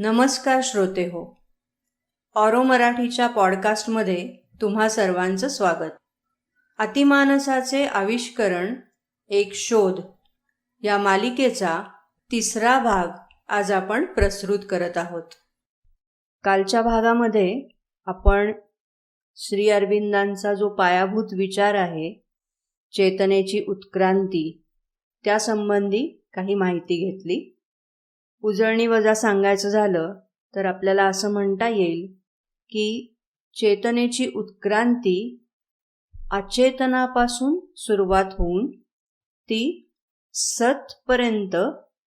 नमस्कार श्रोते हो. ऑरो मराठीच्या पॉडकास्टमध्ये तुम्हा सर्वांचं स्वागत. अतिमानसाचे आविष्करण एक शोध या मालिकेचा तिसरा भाग आज आपण प्रस्तुत करत आहोत. कालच्या भागामध्ये आपण श्री अरविंदांचा जो पायाभूत विचार आहे चेतनेची उत्क्रांती त्यासंबंधी काही माहिती घेतली. उजळणी वजा सांगायचं झालं तर आपल्याला असं म्हणता येईल की चेतनेची उत्क्रांती अचेतनापासून सुरुवात होऊन ती सतपर्यंत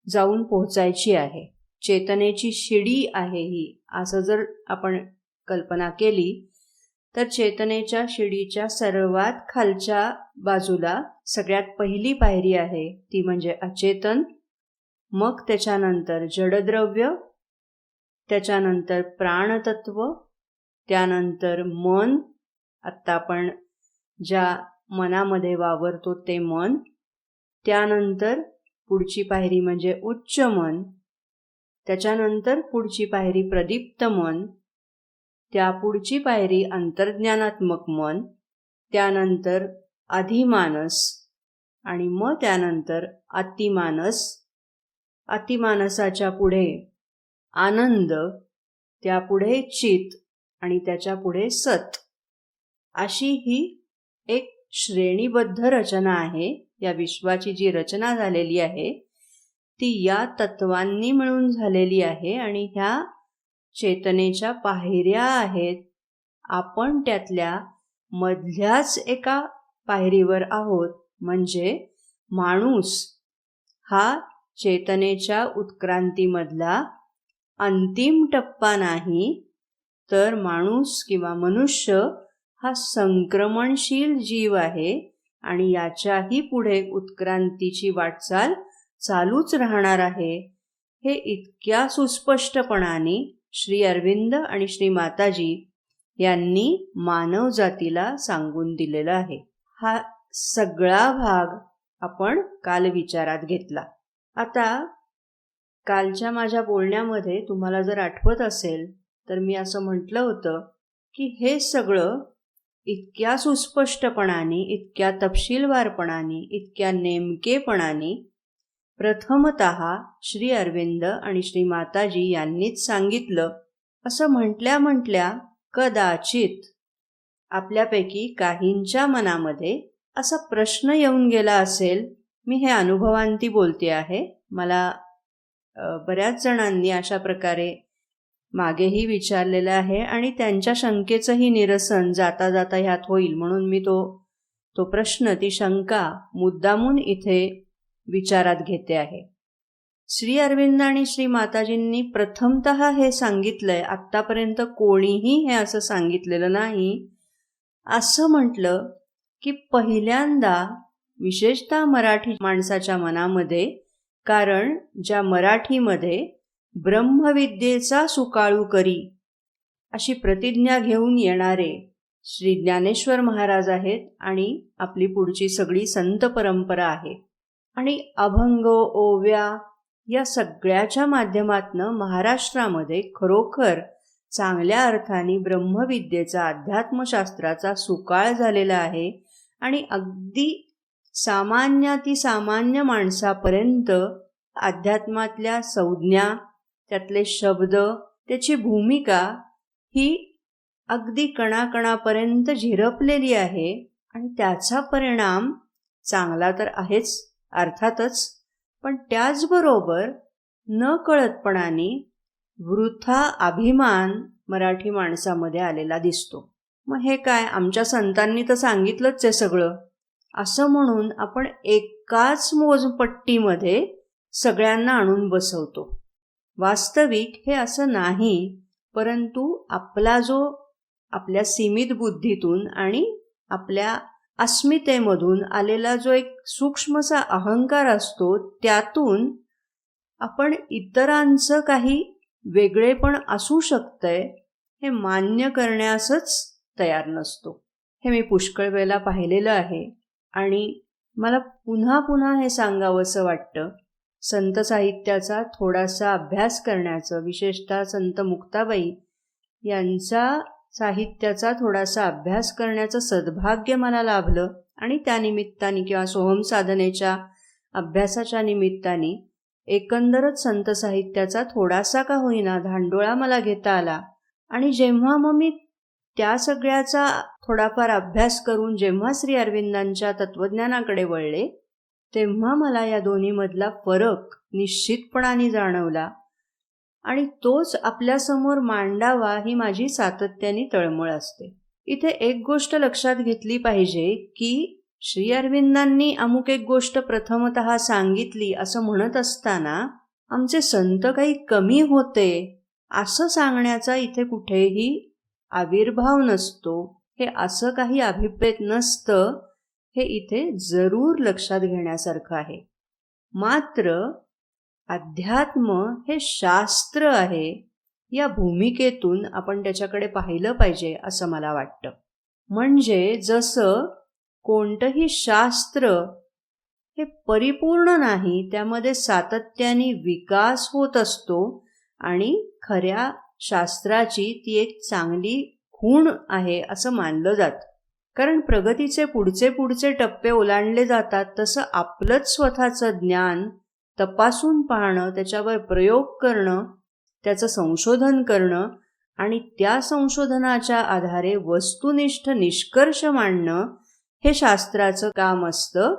जाऊन पोहोचायची आहे. चेतनेची शिडी आहे ही. असं जर आपण कल्पना केली तर चेतनेच्या शिडीच्या सर्वात खालच्या बाजूला सगळ्यात पहिली पायरी आहे ती म्हणजे अचेतन मग त्याच्यानंतर जडद्रव्य त्याच्यानंतर प्राणतत्व त्यानंतर मन. आत्ता आपण ज्या मनामध्ये वावरतो ते मन. त्यानंतर पुढची पायरी म्हणजे उच्च मन. त्याच्यानंतर पुढची पायरी प्रदीप्त मन. त्या पुढची पायरी अंतर्ज्ञानात्मक मन. त्यानंतर अधिमानस आणि मग त्यानंतर अतिमानस. अतिमानसाच्या पुढे आनंद त्यापुढे चित आणि त्याच्या पुढे सत. अशी ही एक श्रेणीबद्ध रचना आहे. या विश्वाची जी रचना झालेली आहे ती या तत्वांनी मिळून झालेली आहे आणि ह्या चेतनेच्या पायऱ्या आहेत. आपण त्यातल्या मधल्याच एका पायरीवर आहोत. म्हणजे माणूस हा चेतनेच्या उत्क्रांतीमधला अंतिम टप्पा नाही तर माणूस किंवा मनुष्य हा संक्रमणशील जीव आहे आणि याच्याही पुढे उत्क्रांतीची वाटचाल चालूच राहणार आहे. हे इतक्या सुस्पष्टपणाने श्री अरविंद आणि श्री माताजी यांनी मानवजातीला सांगून दिलेला आहे. हा सगळा भाग आपण काल विचारात घेतला. आता कालच्या माझ्या बोलण्यामध्ये तुम्हाला जर आठवत असेल तर मी असं म्हटलं होतं की हे सगळं इतक्या सुस्पष्टपणाने इतक्या तपशीलवारपणाने इतक्या नेमकेपणाने प्रथमत श्री अरविंद आणि श्री माताजी यांनीच सांगितलं. असं म्हटल्या म्हटल्या कदाचित आपल्यापैकी काहींच्या मनामध्ये असा प्रश्न येऊन गेला असेल मी हे अनुभवांती बोलते आहे. मला बऱ्याच जणांनी अशा प्रकारे मागेही विचारलेलं आहे आणि त्यांच्या शंकेचंही निरसन जाता जाता ह्यात होईल म्हणून मी तो तो प्रश्न ती शंका मुद्दामून इथे विचारात घेते आहे. श्री अरविंद आणि श्री माताजींनी प्रथमत हे सांगितलंय आत्तापर्यंत कोणीही हे असं सांगितलेलं नाही. असं म्हटलं की पहिल्यांदा विशेषतः मराठी माणसाच्या मनामध्ये कारण ज्या मराठीमध्ये ब्रह्मविद्येचा सुकाळू करी अशी प्रतिज्ञा घेऊन येणारे श्री ज्ञानेश्वर महाराज आहेत आणि आपली पुढची सगळी संत परंपरा आहे. आणि अभंग ओव्या या सगळ्याच्या माध्यमातनं महाराष्ट्रामध्ये खरोखर चांगल्या अर्थाने ब्रह्मविद्येचा अध्यात्मशास्त्राचा सुकाळ झालेला आहे. आणि अगदी सामान्याती सामान्य माणसापर्यंत अध्यात्मातल्या संज्ञा त्यातले शब्द त्याची भूमिका ही अगदी कणाकणापर्यंत झिरपलेली आहे आणि त्याचा परिणाम चांगला तर आहेच अर्थातच. पण त्याचबरोबर न कळतपणाने वृथा अभिमान मराठी माणसामध्ये आलेला दिसतो. मग हे काय? आमच्या संतांनी तर सांगितलंच आहे सगळं. असं म्हणून आपण एकाच मोजपट्टीमध्ये सगळ्यांना आणून बसवतो. वास्तविक हे असं नाही परंतु आपला जो आपल्या सीमित बुद्धीतून आणि आपल्या अस्मितेमधून आलेला जो एक सूक्ष्मसा अहंकार असतो त्यातून आपण इतरांचं काही वेगळेपण असू शकतंय हे मान्य करण्यासच तयार नसतो. हे मी पुष्कळ वेळेला पाहिलेलं आहे. आणि मला पुन्हा पुन्हा हे सांगावंसं वाटतं. संत साहित्याचा थोडासा अभ्यास करण्याचं विशेषतः संत मुक्ताबाई यांचा साहित्याचा थोडासा अभ्यास करण्याचं सद्भाग्य मला लाभलं आणि त्यानिमित्ताने किंवा सोहम साधनेच्या अभ्यासाच्या निमित्ताने एकंदरच संत साहित्याचा थोडासा का होईना धांडोळा मला घेता आला. आणि जेव्हा मग मी त्या सगळ्याचा थोडाफार अभ्यास करून जेव्हा श्री अरविंदांच्या तत्वज्ञानाकडे वळले तेव्हा मला या दोन्हीमधला फरक निश्चितपणाने जाणवला आणि तोच आपल्यासमोर मांडावा ही माझी सातत्याने तळमळ असते. इथे एक गोष्ट लक्षात घेतली पाहिजे की श्री अरविंदांनी अमुक एक गोष्ट प्रथमत सांगितली असं म्हणत असताना आमचे संत काही कमी होते असं सांगण्याचा इथे कुठेही आविर्भाव नसतो. हे असं काही अभिप्रेत नसतं हे इथे जरूर लक्षात घेण्यासारखं आहे. मात्र अध्यात्म हे शास्त्र आहे या भूमिकेतून आपण त्याच्याकडे पाहिलं पाहिजे असं मला वाटतं. म्हणजे जसं कोणतंही शास्त्र हे परिपूर्ण नाही त्यामध्ये सातत्याने विकास होत असतो आणि खऱ्या शास्त्राची ती एक चांगली खूण आहे असं मानलं जातं. कारण प्रगतीचे पुढचे पुढचे टप्पे ओलांडले जातात तसं आपलंच स्वतःचं ज्ञान तपासून पाहणं त्याच्यावर प्रयोग करणं त्याचं संशोधन करणं आणि त्या संशोधनाच्या आधारे वस्तुनिष्ठ निष्कर्ष मांडणं हे शास्त्राचं काम असतं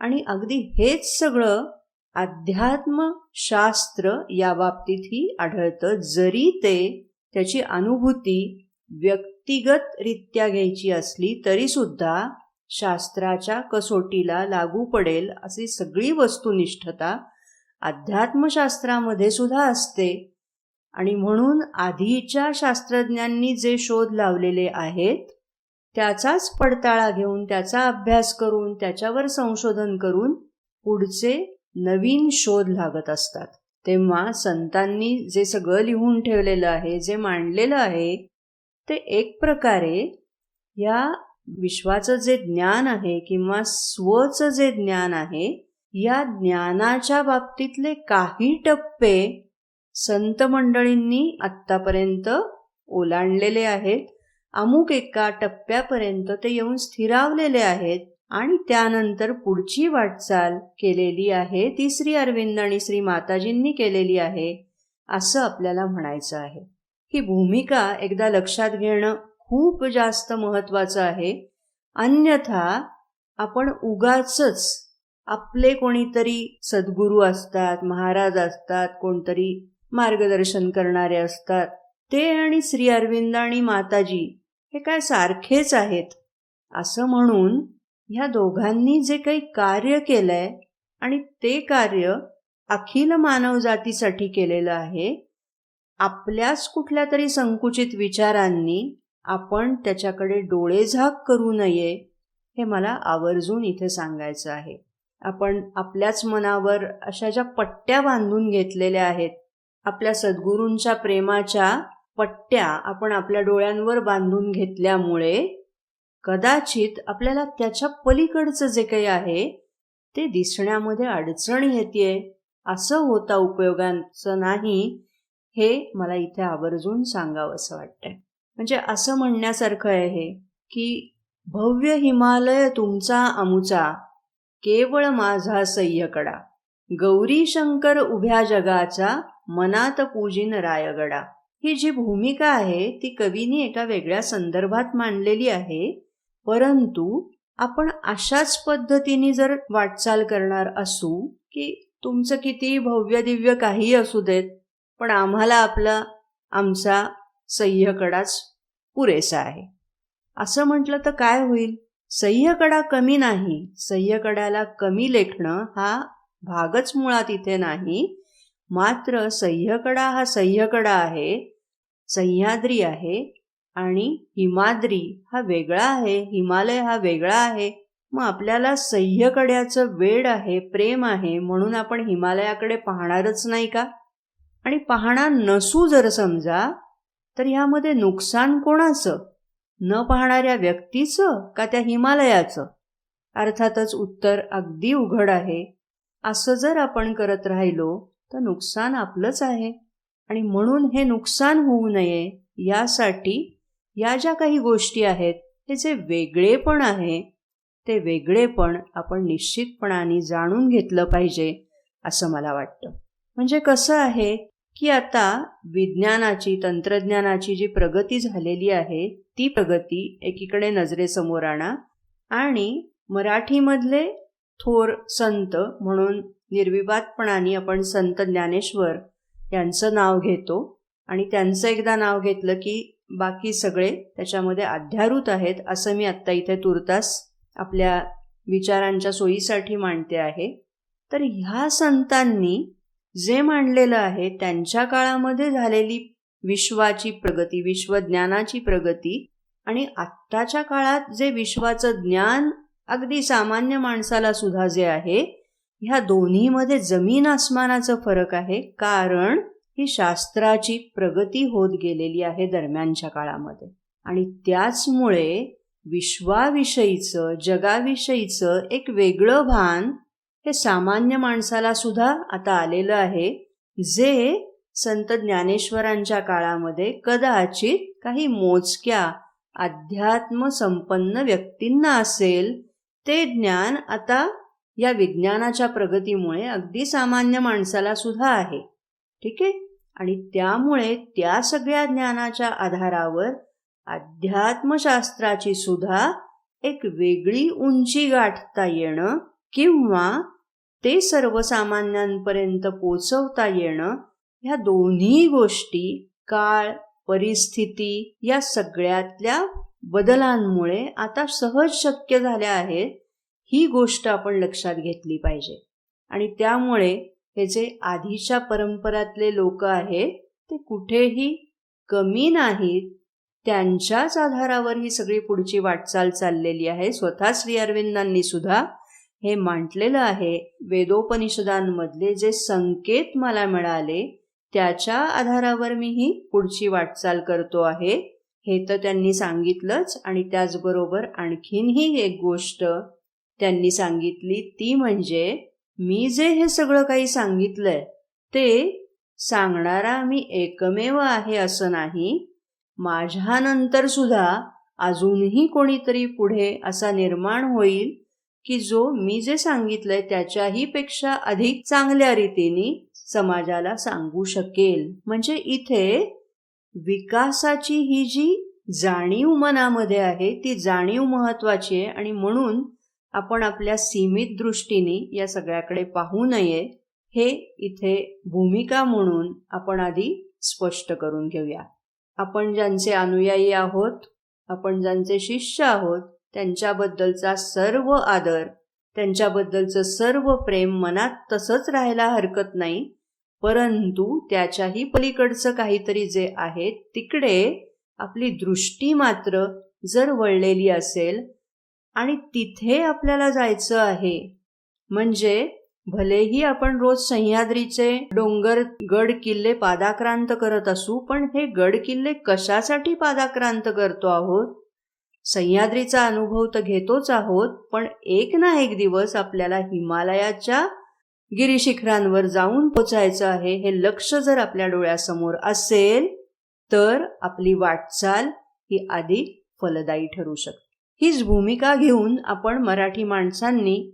आणि अगदी हेच सगळं अध्यात्मशास्त्र या बाबतीतही आढळतं. जरी ते त्याची अनुभूती व्यक्तिगतरित्या घ्यायची असली तरीसुद्धा शास्त्राच्या कसोटीला लागू पडेल अशी सगळी वस्तुनिष्ठता अध्यात्मशास्त्रामध्ये सुद्धा असते. आणि म्हणून आधीच्या शास्त्रज्ञांनी जे शोध लावलेले आहेत त्याचाच पडताळा घेऊन त्याचा अभ्यास करून त्याच्यावर संशोधन करून पुढचे नवीन शोध लागत असतात. तेव्हा संतांनी जे सगळं लिहून ठेवलेलं आहे जे मांडलेलं आहे ते एक प्रकारे या विश्वाचं जे ज्ञान आहे किंवा स्वचं जे ज्ञान आहे या ज्ञानाच्या बाबतीतले काही टप्पे संत मंडळींनी आत्तापर्यंत ओलांडलेले आहेत. अमुक एका टप्प्यापर्यंत ते येऊन स्थिरावलेले आहेत आणि त्यानंतर पुढची वाटचाल केलेली आहे. ती श्री अरविंद आणि श्री माताजींनी केलेली आहे असं आपल्याला म्हणायचं आहे. ही भूमिका एकदा लक्षात घेणं खूप जास्त महत्वाचं आहे. अन्यथा आपण उगाच आपले कोणीतरी सद्गुरू असतात महाराज असतात कोणतरी मार्गदर्शन करणारे असतात. ते आणि श्री अरविंद आणि माताजी हे काय सारखेच आहेत? असं म्हणून ह्या दोघांनी जे काही कार्य केलंय आणि ते कार्य अखिल मानवजातीसाठी केलेलं आहे आपल्याच कुठल्या तरी संकुचित विचारांनी आपण त्याच्याकडे डोळेझाक करू नये हे मला आवर्जून इथे सांगायचं आहे. आपण आपल्याच मनावर अशा ज्या पट्ट्या बांधून घेतलेल्या आहेत आपल्या सद्गुरूंच्या प्रेमाच्या पट्ट्या आपण आपल्या डोळ्यांवर बांधून घेतल्यामुळे कदाचित आपल्याला त्याच्या पलीकडचं जे काही आहे ते दिसण्यामध्ये अडचण येते असं होता उपयोगाचं नाही हे मला इथे आवर्जून सांगावं असं वाटतंय. म्हणजे असं म्हणण्यासारखं आहे की भव्य हिमालय तुमचा अमुचा केवळ माझा सह्यकडा. गौरी शंकर उभ्या जगाचा मनात पूजिन रायगडा. ही जी भूमिका आहे ती कवीनी एका वेगळ्या संदर्भात मांडलेली आहे. परंतु आपण अशाच पद्धतीने जर वाटचाल करणार असू की तुमचं किती भव्य दिव्य काही असू देत पण आम्हाला आपला आमचा सह्यकडाच पुरेसा आहे. असं म्हटलं तर काय होईल? सह्यकडा कमी नाही. सह्यकडाला कमी लेखणं हा भागच मुळात इथे नाही. मात्र सह्यकडा हा सह्यकडा आहे सह्याद्री आहे आणि हिमाद्री हा वेगळा आहे हिमालय हा वेगळा आहे. मग आपल्याला सह्यकड्याचं वेड आहे प्रेम आहे म्हणून आपण हिमालयाकडे पाहणारच नाही का? आणि पाहणार नसू जर समजा तर ह्यामध्ये नुकसान कोणाचं? न पाहणाऱ्या व्यक्तीचं का त्या हिमालयाचं? अर्थातच उत्तर अगदी उघड आहे. असं जर आपण करत राहिलो तर नुकसान आपलंच आहे. आणि म्हणून हे नुकसान होऊ नये यासाठी या ज्या काही गोष्टी आहेत हे जे वेगळेपण आहे ते वेगळेपण आपण निश्चितपणाने जाणून घेतलं पाहिजे असं मला वाटतं. म्हणजे कसं आहे की आता विज्ञानाची तंत्रज्ञानाची जी प्रगती झालेली आहे ती प्रगती एकीकडे नजरेसमोर आणा आणि मराठीमधले थोर संत म्हणून निर्विवादपणाने आपण संत ज्ञानेश्वर यांचं नाव घेतो आणि त्यांचं एकदा नाव घेतलं की बाकी सगळे त्याच्यामध्ये अध्यारूत आहेत असं मी आत्ता इथे तुर्तास आपल्या विचारांच्या सोयीसाठी मांडते आहे. तर ह्या संतांनी जे मांडलेलं आहे त्यांच्या काळामध्ये झालेली विश्वाची प्रगती विश्वज्ञानाची प्रगती आणि आत्ताच्या काळात जे विश्वाचं ज्ञान अगदी सामान्य माणसाला सुद्धा जे आहे ह्या दोन्हीमध्ये जमीन आसमानाचा फरक आहे. कारण ही शास्त्राची प्रगती होत गेलेली आहे दरम्यानच्या काळामध्ये. आणि त्याचमुळे विश्वाविषयीचं जगाविषयीचं एक वेगळं भान हे सामान्य माणसाला सुद्धा आता आलेलं आहे जे संत ज्ञानेश्वरांच्या काळामध्ये कदाचित काही मोजक्या अध्यात्म संपन्न व्यक्तींना असेल ते ज्ञान आता या विज्ञानाच्या प्रगतीमुळे अगदी सामान्य माणसाला सुद्धा आहे. ठीक आहे? आणि त्यामुळे त्या सगळ्या ज्ञानाच्या आधारावर अध्यात्मशास्त्राची सुद्धा एक वेगळी उंची गाठता येणं किंवा ते सर्वसामान्यांपर्यंत पोचवता येणं ह्या दोन्ही गोष्टी काळ परिस्थिती या सगळ्यातल्या बदलांमुळे आता सहज शक्य झाल्या आहेत ही गोष्ट आपण लक्षात घेतली पाहिजे. आणि त्यामुळे हे जे आधीच्या परंपरातले लोक आहेत ते कुठेही कमी नाहीत त्यांच्याच आधारावर ही सगळी पुढची वाटचाल चाललेली आहे. स्वतः श्री अरविंदांनी सुद्धा हे मांडलेलं आहे वेदोपनिषदांमधले जे संकेत मला मिळाले त्याच्या आधारावर मी ही पुढची वाटचाल करतो आहे. हे तर त्यांनी सांगितलंच आणि त्याचबरोबर आणखीनही एक गोष्ट त्यांनी सांगितली ती म्हणजे मी जे हे सगळं काही सांगितलंय ते सांगणारा मी एकमेव आहे असं नाही. माझ्यानंतर सुद्धा अजूनही कोणीतरी पुढे असा निर्माण होईल की जो मी जे सांगितलंय त्याच्याही पेक्षा अधिक चांगल्या रीतीने समाजाला सांगू शकेल. म्हणजे इथे विकासाची ही जी जाणीव मनामध्ये आहे ती जाणीव महत्वाची आहे आणि म्हणून आपण आपल्या सीमित दृष्टीने या सगळ्याकडे पाहू नये हे इथे भूमिका म्हणून आपण आधी स्पष्ट करून घेऊया. आपण ज्यांचे अनुयायी आहोत आपण ज्यांचे शिष्य आहोत त्यांच्याबद्दलचा सर्व आदर त्यांच्याबद्दलचं सर्व प्रेम मनात तसंच राहायला हरकत नाही परंतु त्याच्याही पलीकडचं काहीतरी जे आहे तिकडे आपली दृष्टी मात्र जर वळलेली असेल आणि तिथे आपल्याला जायचं आहे म्हणजे भलेही आपण रोज सह्याद्रीचे डोंगर गड किल्ले पादाक्रांत करत असू पण हे गड किल्ले कशासाठी पादाक्रांत करतो आहोत? सह्याद्रीचा अनुभव तर घेतोच आहोत पण एक ना एक दिवस आपल्याला हिमालयाच्या गिरीशिखरांवर जाऊन पोचायचं आहे हे लक्ष जर आपल्या डोळ्यासमोर असेल तर आपली वाटचाल ही अधिक फलदायी ठरू शकते. हीच भूमिका घेऊन आपण मराठी माणसांनी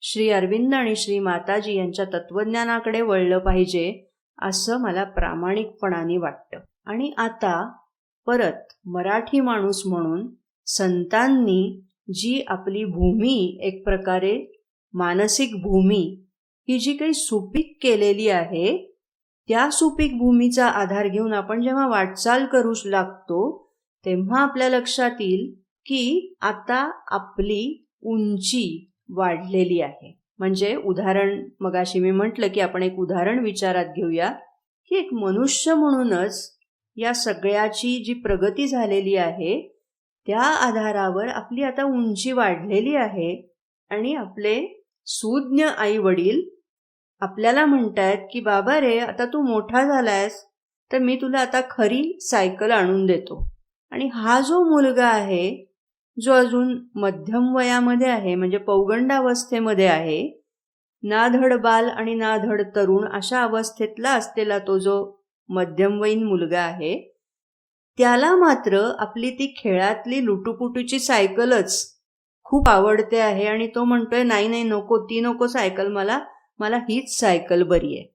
श्री अरविंद आणि श्री माताजी यांच्या तत्वज्ञानाकडे वळलं पाहिजे असं मला प्रामाणिकपणाने वाटतं. आणि आता परत मराठी माणूस म्हणून संतांनी जी आपली भूमी एक प्रकारे मानसिक भूमी ही जी काही सुपीक केलेली आहे त्या सुपीक भूमीचा आधार घेऊन आपण जेव्हा वाटचाल करू लागतो तेव्हा आपल्या लक्षात येईल की आता आपली उंची वाढलेली आहे. म्हणजे उदाहरण मगाशी मी म्हटलं की आपण एक उदाहरण विचारात घेऊया की एक मनुष्य म्हणूनच या सगळ्याची जी प्रगती झालेली आहे त्या आधारावर आपली आता उंची वाढलेली आहे आणि आपले सुज्ञ आई वडील आपल्याला म्हणतायत की बाबा रे आता तू मोठा झालायस तर मी तुला आता खरी सायकल आणून देतो. आणि हा जो मुलगा आहे जो अजून मध्यम वयामध्ये आहे म्हणजे पौगंडावस्थेमध्ये आहे ना धड बाल आणि ना धड तरुण अशा अवस्थेतला असलेला तो जो मध्यमवयीन मुलगा आहे त्याला मात्र आपली ती खेळातली लुटुपुटूची सायकलच खूप आवडते आहे आणि तो म्हणतोय नाही नाही नको ती नको सायकल मला मला हीच सायकल बरी आहे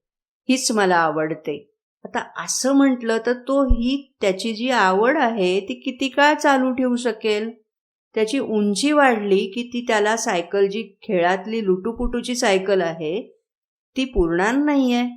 हीच मला आवडते. आता असं म्हटलं तर तो ही त्याची जी आवड आहे ती किती काळ चालू ठेवू शकेल? त्याची उंची वाढली की ती त्याला सायकल जी खेळातली लुटुपुटूची सायकल आहे ती पुरणार नाही आहे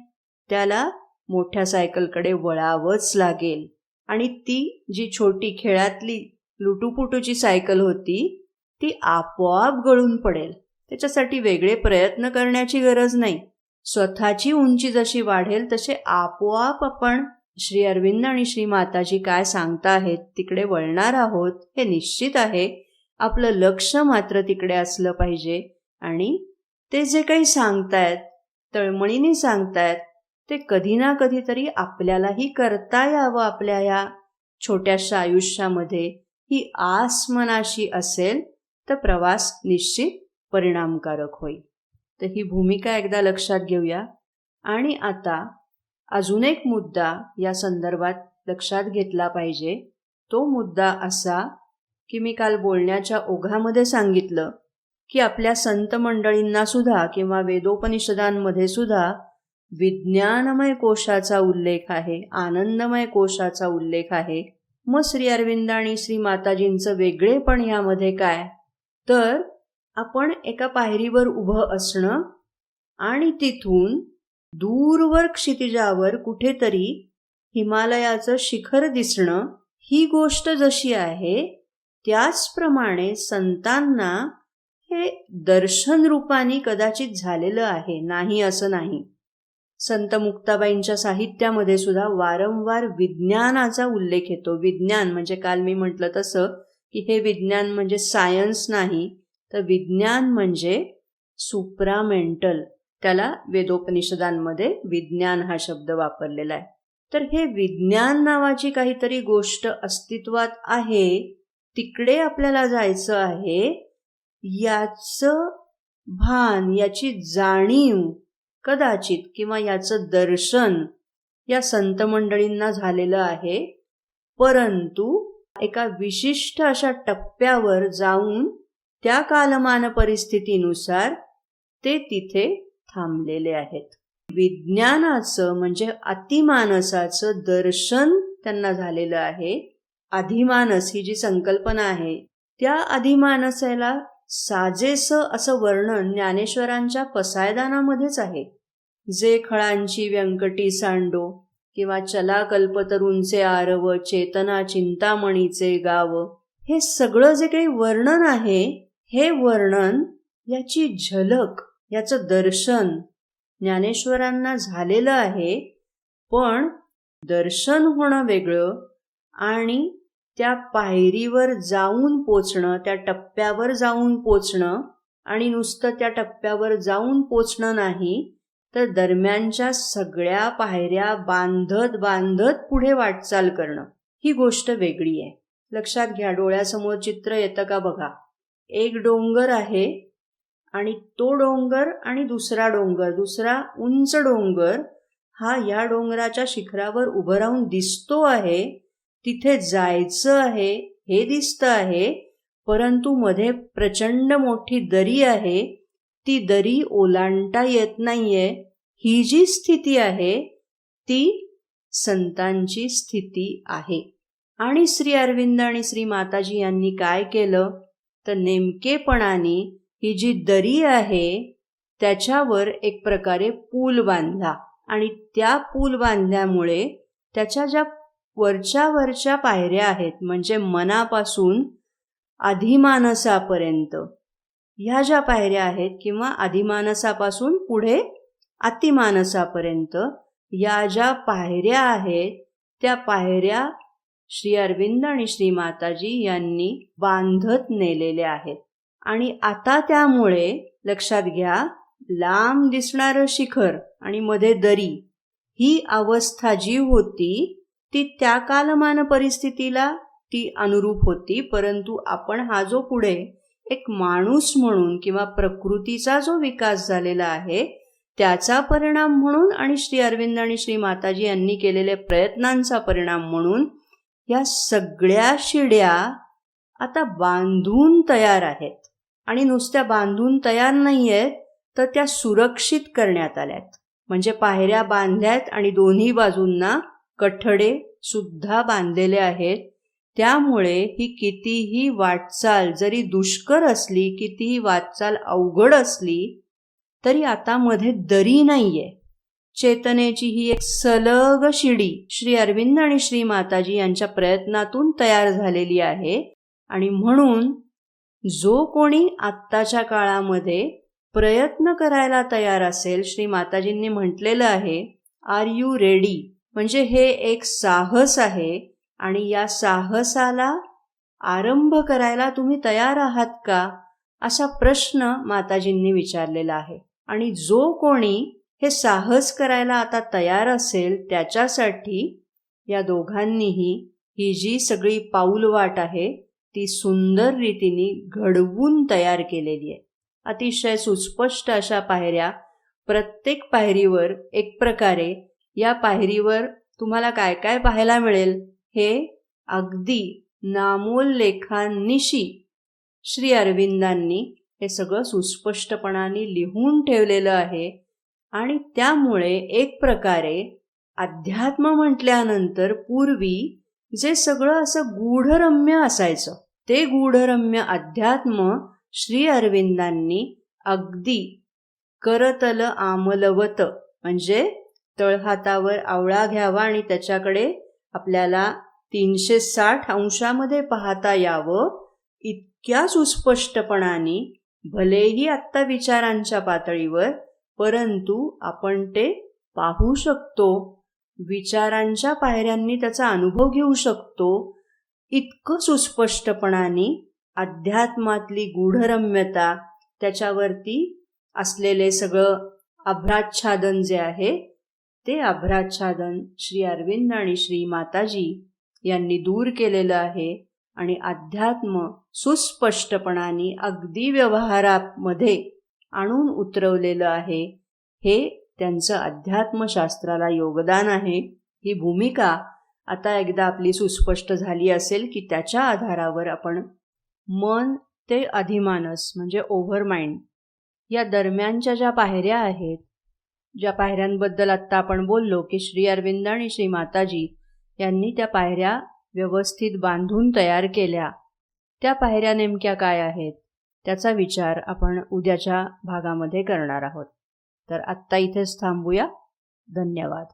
त्याला मोठ्या सायकलकडे वळावंच लागेल. आणि ती जी छोटी खेळातली लुटूपुटूची सायकल होती ती आपोआप गळून पडेल. त्याच्यासाठी वेगळे प्रयत्न करण्याची गरज नाही. स्वतःची उंची जशी वाढेल तसे आपोआप आपण श्री अरविंद आणि श्री माताजी काय सांगता आहेत तिकडे वळणार आहोत हे निश्चित आहे. आपलं लक्ष मात्र तिकडे असलं पाहिजे. आणि ते जे काही सांगतायत तळमळीने सांगतायत ते कधी ना कधीतरी आपल्यालाही करता यावं आपल्या या छोट्याशा आयुष्यामध्ये. ही आस मनाशी असेल तर प्रवास निश्चित परिणामकारक होईल. तर ही भूमिका एकदा लक्षात घेऊया. आणि आता अजून एक मुद्दा या संदर्भात लक्षात घेतला पाहिजे. तो मुद्दा असा की मी काल बोलण्याच्या ओघामध्ये सांगितलं की आपल्या संत मंडळींना सुद्धा किंवा वेदोपनिषदांमध्ये सुद्धा विज्ञानमय कोशाचा उल्लेख आहे आनंदमय कोशाचा उल्लेख आहे. मग श्री अरविंद आणि श्री माताजींचं वेगळेपण यामध्ये काय? तर आपण एका पायरीवर उभं असणं आणि तिथून दूरवर क्षितिजावर कुठेतरी हिमालयाचं शिखर दिसणं ही गोष्ट जशी आहे त्याचप्रमाणे संतांना हे दर्शन रूपाने कदाचित झालेलं आहे. नाही असं नाही. संत मुक्ताबाईंच्या साहित्यामध्ये सुद्धा वारंवार विज्ञानाचा उल्लेख येतो. विज्ञान म्हणजे काल मी म्हटलं तसं की हे विज्ञान म्हणजे सायन्स नाही तर विज्ञान म्हणजे सुप्रामेंटल. त्याला वेदोपनिषदांमध्ये विज्ञान हा शब्द वापरलेला आहे. तर हे विज्ञान नावाची काहीतरी गोष्ट अस्तित्वात आहे. तिकडे आपल्याला जायचं आहे याचं भान याची जाणीव कदाचित किंवा याचं दर्शन या संत मंडळींना झालेलं आहे. परंतु एका विशिष्ट अशा टप्प्यावर जाऊन त्या कालमान परिस्थितीनुसार ते तिथे थांबलेले आहेत. विज्ञानाचं म्हणजे अतिमानसाचं दर्शन त्यांना झालेलं आहे. अधिमानस ही जी संकल्पना आहे त्या अधिमानसाला साजेस असं वर्णन ज्ञानेश्वरांच्या पसायदानामध्येच आहे. जे खळांची व्यंकटी सांडो किंवा चला कल्पतरूंचे आरव चेतना चिंतामणीचे गाव हे सगळं जे काही वर्णन आहे हे वर्णन याची झलक याचं दर्शन ज्ञानेश्वरांना झालेलं आहे. पण दर्शन होणं वेगळं आणि त्या पायरीवर जाऊन पोचणं त्या टप्प्यावर जाऊन पोचणं आणि नुसतं त्या टप्प्यावर जाऊन पोचणं नाही तर दरम्यानच्या सगळ्या पायऱ्या बांधत बांधत पुढे वाटचाल करणं. ही गोष्ट वेगळी आहे. लक्षात घ्या डोळ्यासमोर चित्र येतं का बघा? एक डोंगर आहे आणि तो डोंगर आणि दुसरा डोंगर दुसरा उंच डोंगर हा या डोंगराच्या शिखरावर उभं राहून दिसतो आहे तिथे जायचं आहे हे दिसतं आहे परंतु मध्ये प्रचंड मोठी दरी आहे. ती दरी ओलांडता येत नाहीये. ही जी स्थिती आहे ती संतांची स्थिती आहे. आणि श्री अरविंद आणि श्री माताजी यांनी काय केलं? तर नेमकेपणाने ही जी दरी आहे त्याच्यावर एक प्रकारे पूल बांधला. आणि त्या पूल बांधल्यामुळे त्याच्या ज्या वरच्या वरच्या पायऱ्या आहेत म्हणजे मनापासून अधिमानसापर्यंत. ह्या ज्या पायऱ्या आहेत किंवा अधिमानसापासून पुढे अतिमानसापर्यंत या ज्या पायऱ्या आहेत त्या पायऱ्या श्री अरविंद आणि श्री माताजी यांनी बांधत नेलेल्या आहेत. आणि आता त्यामुळे लक्षात घ्या लांब दिसणारं शिखर आणि मध्ये दरी ही अवस्था जी होती ती त्या कालमान परिस्थितीला ती अनुरूप होती परंतु आपण हा जो पुढे एक माणूस म्हणून किंवा प्रकृतीचा जो विकास झालेला आहे त्याचा परिणाम म्हणून आणि श्री अरविंद आणि श्री माताजी यांनी केलेल्या प्रयत्नांचा परिणाम म्हणून या सगळ्या शिड्या आता बांधून तयार आहेत. आणि नुसत्या बांधून तयार नाही आहेत तर त्या सुरक्षित करण्यात आल्यात. म्हणजे पायऱ्या बांधल्यात आणि दोन्ही बाजूंना कठडे सुद्धा बांधलेले आहेत. त्यामुळे ही कितीही वाटचाल जरी दुष्कर असली कितीही वाटचाल अवघड असली तरी आता मध्ये दरी नाहीये. चेतनेची ही एक सलग शिडी श्री अरविंद आणि श्री माताजी यांच्या प्रयत्नातून तयार झालेली आहे आणि म्हणून जो कोणी आत्ताच्या काळामध्ये प्रयत्न करायला तयार असेल श्री माताजींनी म्हटलेलं आहे आर यू रेडी? म्हणजे हे एक साहस आहे आणि या साहसाला आरंभ करायला तुम्ही तयार आहात का असा प्रश्न माताजींनी विचारलेला आहे. आणि जो कोणी हे साहस करायला आता तयार असेल त्याच्यासाठी या दोघांनीही ही जी सगळी पाऊलवाट आहे ती सुंदर रीतीने घडवून तयार केलेली आहे. अतिशय सुस्पष्ट अशा पायऱ्या प्रत्येक पायरीवर एक प्रकारे या पायरीवर तुम्हाला काय काय पाहायला मिळेल? हे अगदी नामोल लेखांनिशी श्री अरविंदांनी हे सगळं सुस्पष्टपणाने लिहून ठेवलेलं आहे आणि त्यामुळे एक प्रकारे अध्यात्म म्हटल्यानंतर पूर्वी जे सगळं असं गूढरम्य असायचं ते गूढरम्य अध्यात्म श्री अरविंदांनी अगदी करतल आमलवत म्हणजे तळहातावर आवळा घ्यावा आणि त्याच्याकडे आपल्याला तीनशे साठ अंशामध्ये पाहता यावं. इतक्या सुस्पष्टपणाने भलेही आत्ता विचारांच्या पातळीवर परंतु आपण ते पाहू शकतो. विचारांच्या पायऱ्यांनी त्याचा अनुभव घेऊ शकतो. इतकं सुस्पष्टपणाने अध्यात्मातली गूढरम्यता त्याच्यावरती असलेले सगळं अभ्राच्छादन जे आहे ते अभ्राच्छादन श्री अरविंद आणि श्री माताजी यांनी दूर केलेलं आहे आणि अध्यात्म सुस्पष्टपणाने अगदी व्यवहारामध्ये आणून उतरवलेलं आहे. हे त्यांचं अध्यात्मशास्त्राला योगदान आहे. ही भूमिका आता एकदा आपली सुस्पष्ट झाली असेल की त्याच्या आधारावर आपण मन ते अधिमानस म्हणजे ओव्हर माइंड या दरम्यानच्या ज्या पायऱ्या आहेत ज्या पायऱ्यांबद्दल आत्ता आपण बोललो की श्री अरविंद आणि श्री माताजी यांनी त्या पायऱ्या व्यवस्थित बांधून तयार केल्या. त्या पायऱ्या नेमक्या काय आहेत? त्याचा विचार आपण उद्याच्या भागामध्ये करणार आहोत. तर आत्ता इथेच थांबूया. धन्यवाद.